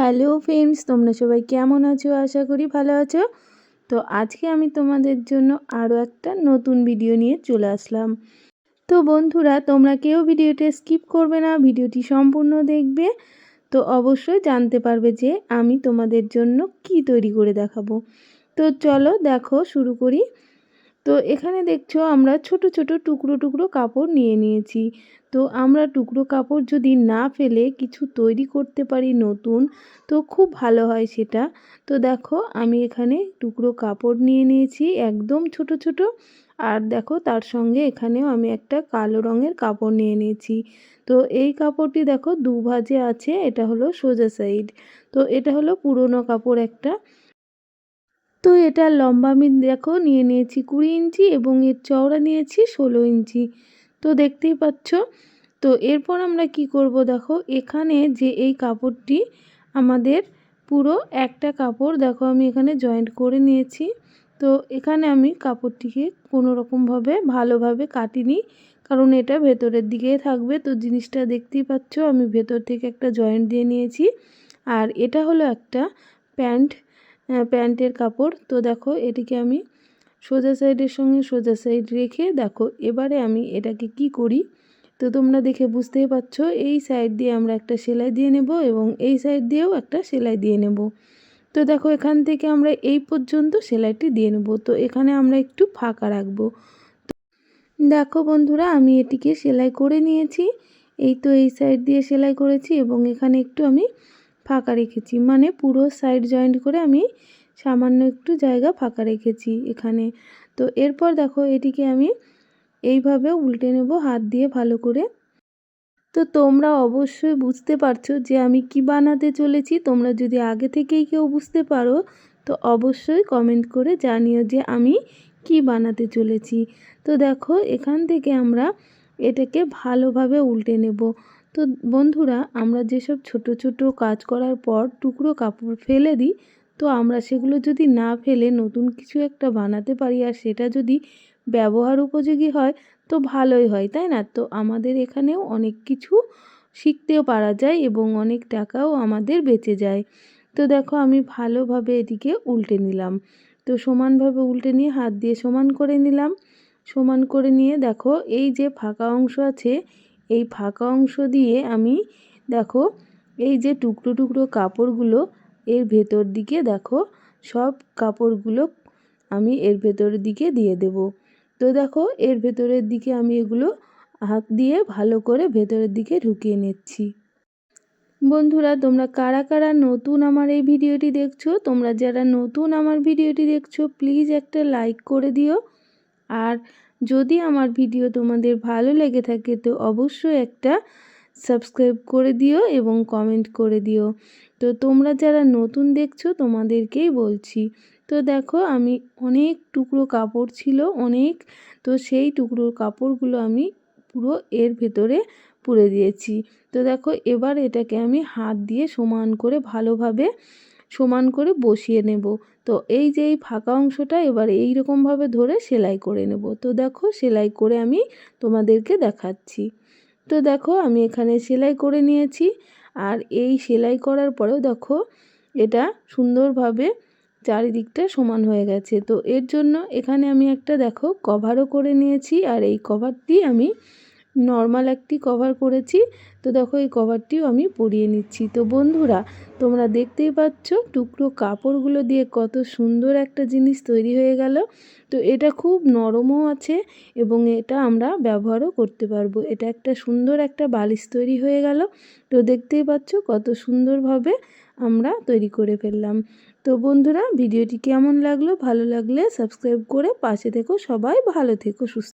Hello friends, তোমরা সবাই কেমন আছো? আশা করি ভালো আছো। তো আজকে আমি তোমাদের জন্য আরও একটা নতুন ভিডিও নিয়ে চলে আসলাম। তো বন্ধুরা, তোমরা কেউ ভিডিওটা স্কিপ করবে না ভিডিওটি সম্পূর্ণ দেখবে। তো অবশ্যই জানতে পারবে যে আমি তোমাদের জন্য কি তৈরি করে দেখাবো। তো চলো দেখো, শুরু করি। তো এখানে দেখছ আমরা ছোট ছোট টুকরো টুকরো কাপড় নিয়ে নিয়েছি। তো আমরা টুকরো কাপড় যদি না ফেলে কিছু তৈরি করতে পারি নতুন, তো খুব ভালো হয় সেটা। তো দেখো আমি এখানে টুকরো কাপড় নিয়ে নিয়েছি একদম ছোট ছোট। আর দেখো তার সঙ্গে এখানেও আমি একটা কালো রঙের কাপড় নিয়ে নিয়েছি। তো এই কাপড়টি দেখো দুভাজে আছে, এটা হলো সোজা সাইড। তো এটা হলো পুরনো কাপড় একটা। তো এটা লম্বা আমি দেখো, নিয়ে নিয়েছি কুড়ি ইঞ্চি এবং এর চওড়া নিয়েছি ষোলো ইঞ্চি। তো দেখতেই পাচ্ছ? তো এরপর আমরা কি করব দেখো? এখানে যে এই কাপড়টি আমাদের পুরো একটা কাপড়, দেখো আমি এখানে জয়েন্ট করে নিয়েছি। তো এখানে আমি কাপড়টিকে কোনো রকমভাবে ভালোভাবে কাটিনি, কারণ এটা ভেতরের দিকেই থাকবে। তো জিনিসটা দেখতেই পাচ্ছ, আমি ভেতর থেকে একটা জয়েন্ট দিয়ে নিয়েছি। আর এটা হলো একটা প্যান্ট প্যান্টের কাপড়। তো দেখো, এটিকে আমি সোজা সাইডের সঙ্গে সোজা সাইড রেখে দেখো, এবারে আমি এটাকে কি করি? তো তোমরা দেখে বুঝতেই পারছ, এই সাইড দিয়ে আমরা একটা সেলাই দিয়ে নেব এবং এই সাইড দিয়েও একটা সেলাই দিয়ে নেব। তো দেখো, এখান থেকে আমরা এই পর্যন্ত সেলাইটি দিয়ে নেব। তো এখানে আমরা একটু ফাঁকা রাখব। দেখো বন্ধুরা, আমি এটিকে সেলাই করে নিয়েছি। এই তো এই সাইড দিয়ে সেলাই করেছি এবং এখানে একটু আমি ফাঁকা রেখেছি। মানে পুরো সাইড জয়েন্ট করে আমি সামান্য একটু জায়গা ফাঁকা রেখেছি এখানে। তো এরপর দেখো এটিকে আমি এইভাবে উল্টে নেব, হাত দিয়ে ভালো করে। তো তোমরা অবশ্যই বুঝতে পারছ যে আমি কি বানাতে চলেছি। তোমরা যদি আগে থেকেই কেউ বুঝতে পারো, তো অবশ্যই কমেন্ট করে জানিও যে আমি কি বানাতে চলেছি। তো দেখো এখান থেকে আমরা এটাকে ভালোভাবে উল্টে নেব। তো বন্ধুরা, আমরা যেসব ছোট ছোট কাজ করার পর টুকরো কাপড় ফেলে দিই, তো আমরা সেগুলো যদি না ফেলে নতুন কিছু একটা বানাতে পারি আর সেটা যদি ব্যবহার উপযোগী হয়, তো ভালোই হয়, তাই না? তো আমাদের এখানেও অনেক কিছু শিখতেও পারা যায় এবং অনেক টাকাও আমাদের বেঁচে যায়। তো দেখো, আমি ভালোভাবে এদিকে উল্টে নিলাম। তো সমানভাবে উল্টে নিয়ে হাত দিয়ে সমান করে নিলাম। সমান করে নিয়ে দেখো, এই যে ফাঁকা অংশ আছে, এই ফাঁকা অংশ দিয়ে আমি দেখো, এই যে টুকরো টুকরো কাপড়গুলো এর ভেতর দিকে দেখো, সব কাপড়গুলো আমি এর ভেতরের দিকে দিয়ে দেব। তো দেখো, এর ভেতরের দিকে আমি এগুলো হাত দিয়ে ভালো করে ভেতরের দিকে ঢুকিয়ে নিচ্ছি। বন্ধুরা, তোমরা কারা কারা নতুন আমার এই ভিডিওটি দেখছ, তোমরা যারা নতুন আমার ভিডিওটি দেখছ, প্লিজ একটা লাইক করে দিও। আর যদি আমার ভিডিও তোমাদের ভালো লেগে থাকে, তো অবশ্যই একটা সাবস্ক্রাইব করে দিও এবং কমেন্ট করে দিও। তো তোমরা যারা নতুন দেখছ, তোমাদেরকেই বলছি। তো দেখো, আমি অনেক টুকরো কাপড় ছিল, অনেক। তো সেই টুকরো কাপড়গুলো আমি পুরো এর ভেতরে পুরে দিয়েছি। তো দেখো, এবার এটাকে আমি হাত দিয়ে সমান করে, ভালোভাবে সমান করে বসিয়ে নেব। তো এই যে এই ফাঁকা অংশটা এবার এই রকমভাবে ধরে সেলাই করে নেব। তো দেখো সেলাই করে আমি তোমাদেরকে দেখাচ্ছি। তো দেখো আমি এখানে সেলাই করে নিয়েছি আর এই সেলাই করার পরেও দেখো এটা সুন্দরভাবে চারিদিকটা সমান হয়ে গেছে। তো এর জন্য এখানে আমি একটা দেখো কভারও করে নিয়েছি আর এই কভারটি আমি নর্মাল একটি কভার করেছি। তো দেখো এই কভারটিও আমি পরিয়ে নিচ্ছি। তো বন্ধুরা, তোমরা দেখতেই পাচ্ছ টুকরো কাপড়গুলো দিয়ে কত সুন্দর একটা জিনিস তৈরি হয়ে গেল। তো এটা খুব নরমও আছে এবং এটা আমরা ব্যবহারও করতে পারব। এটা একটা সুন্দর একটা বালিশ তৈরি হয়ে গেল। তো দেখতেই পাচ্ছ কত সুন্দরভাবে আমরা তৈরি করে ফেললাম। তো বন্ধুরা, ভিডিওটি কেমন লাগল? ভালো লাগলে সাবস্ক্রাইব করে পাশে থেকো। সবাই ভালো থেকো, সুস্থ